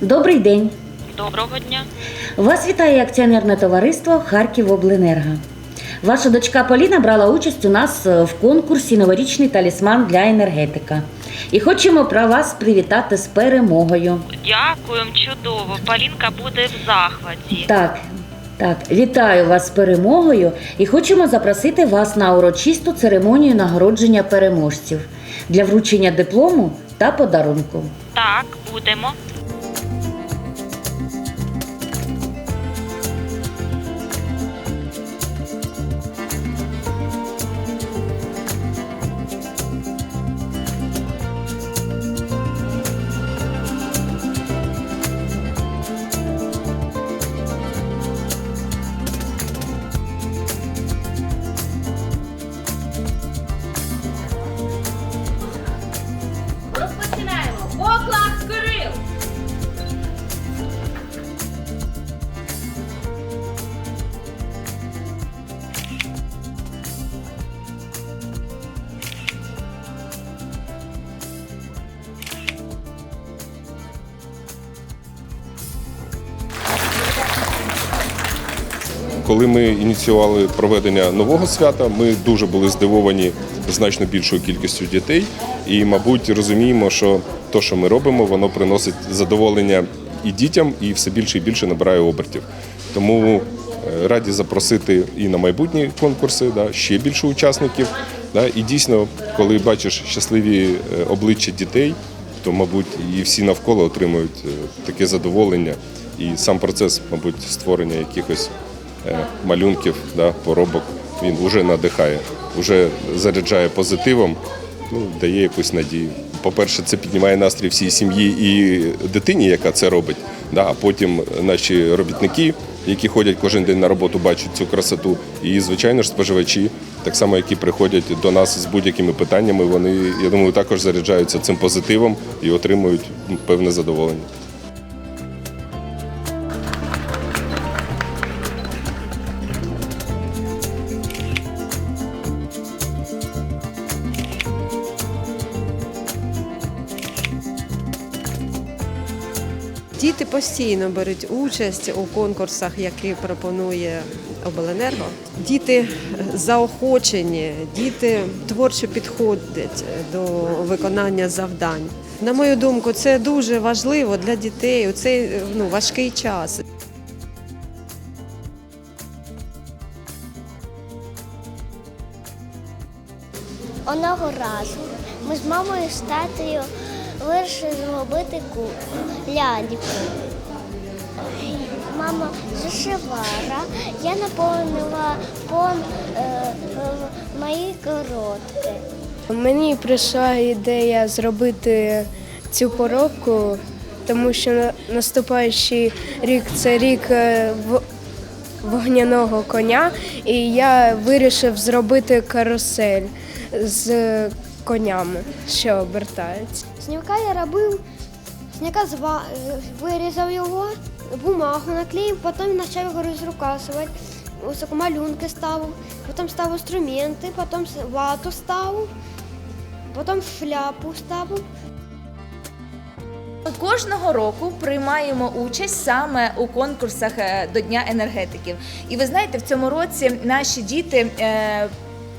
Добрий день. Доброго дня. Вас вітає акціонерне товариство Харківобленерго. Ваша дочка Поліна брала участь у нас е, в конкурсі Новорічний талісман для енергетика. І хочемо про вас привітати з перемогою. Дякуємо, чудово. Полінка буде в захваті. Так, так, вітаю вас з перемогою і хочемо запросити вас на урочисту церемонію нагородження переможців для вручення диплому та подарунку. Так, будемо. Коли ми ініціювали проведення нового свята, ми дуже були здивовані значно більшою кількістю дітей, і, мабуть, розуміємо, що те, що ми робимо, воно приносить задоволення і дітям, і все більше і більше набирає обертів. Тому е, раді запросити і на майбутні конкурси да, ще більше учасників. Да, і дійсно, коли бачиш щасливі е, обличчя дітей, то, мабуть, і всі навколо отримують е, таке задоволення. І сам процес, мабуть, створення якихось малюнків, да, поробок, він вже надихає, вже заряджає позитивом, ну, дає якусь надію. По-перше, це піднімає настрій всій сім'ї і дитині, яка це робить. Да, а потім наші робітники, які ходять кожен день на роботу, бачать цю красоту. І, звичайно ж, споживачі, так само, які приходять до нас з будь-якими питаннями, вони, я думаю, також заряджаються цим позитивом і отримують певне задоволення. Діти постійно беруть участь у конкурсах, які пропонує обленерго. Діти заохочені, діти творчо підходять до виконання завдань. На мою думку, це дуже важливо для дітей у цей ну, важкий час. Одного разу ми з мамою з татою вирішили зробити ку- ляльку. Мама зашивала, я наповнила пон е, мої коротки. Мені прийшла ідея зробити цю поробку, тому що на- наступаючий рік це рік е, вогняного коня, і я вирішив зробити карусель з конями, що обертаються. Снівка я робив, сняка зва... е, вирізав його, бумагу наклеїв, потім почав його розрукасувати. Ось малюнки ставив, потім ставив інструменти, потім вату ставив, потім шляпу ставив. Кожного року приймаємо участь саме у конкурсах е, до Дня енергетиків. І ви знаєте, в цьому році наші діти.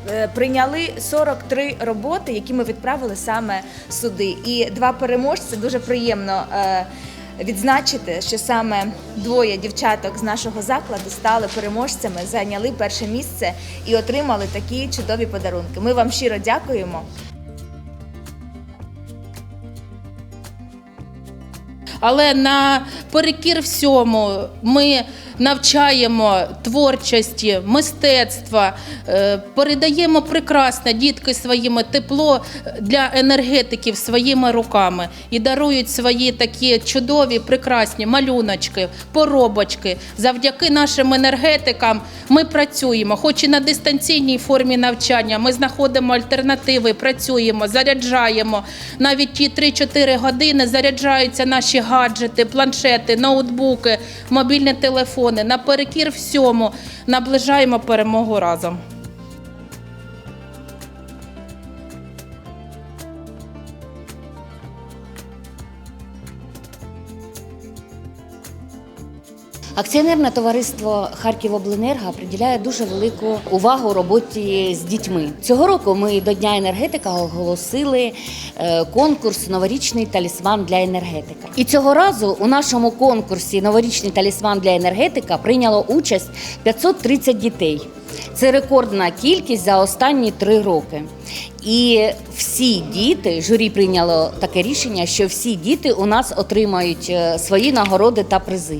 Е, Прийняли 43 роботи, які ми відправили саме сюди. І два переможці дуже приємно е, відзначити, що саме двоє дівчаток з нашого закладу стали переможцями, зайняли перше місце і отримали такі чудові подарунки. Ми вам щиро дякуємо. Але наперекір всьому ми навчаємо творчості, мистецтва, е, передаємо прекрасне дітки своїми тепло для енергетиків своїми руками і дарують свої такі чудові, прекрасні малюночки, поробочки. Завдяки нашим енергетикам ми працюємо, хоч і на дистанційній формі навчання. Ми знаходимо альтернативи, працюємо, заряджаємо. Навіть ті 3-4 години заряджаються наші гаджети, планшети, ноутбуки, мобільні телефони. Наперекір всьому наближаємо перемогу разом. Акціонерне товариство Харківобленерго приділяє дуже велику увагу роботі з дітьми. Цього року ми до Дня енергетика оголосили е, конкурс Новорічний талісман для енергетика. І цього разу у нашому конкурсі Новорічний талісман для енергетика прийняло участь 530 дітей. Це рекордна кількість за останні три роки. І всі діти, журі прийняло таке рішення, що всі діти у нас отримають е, свої нагороди та призи.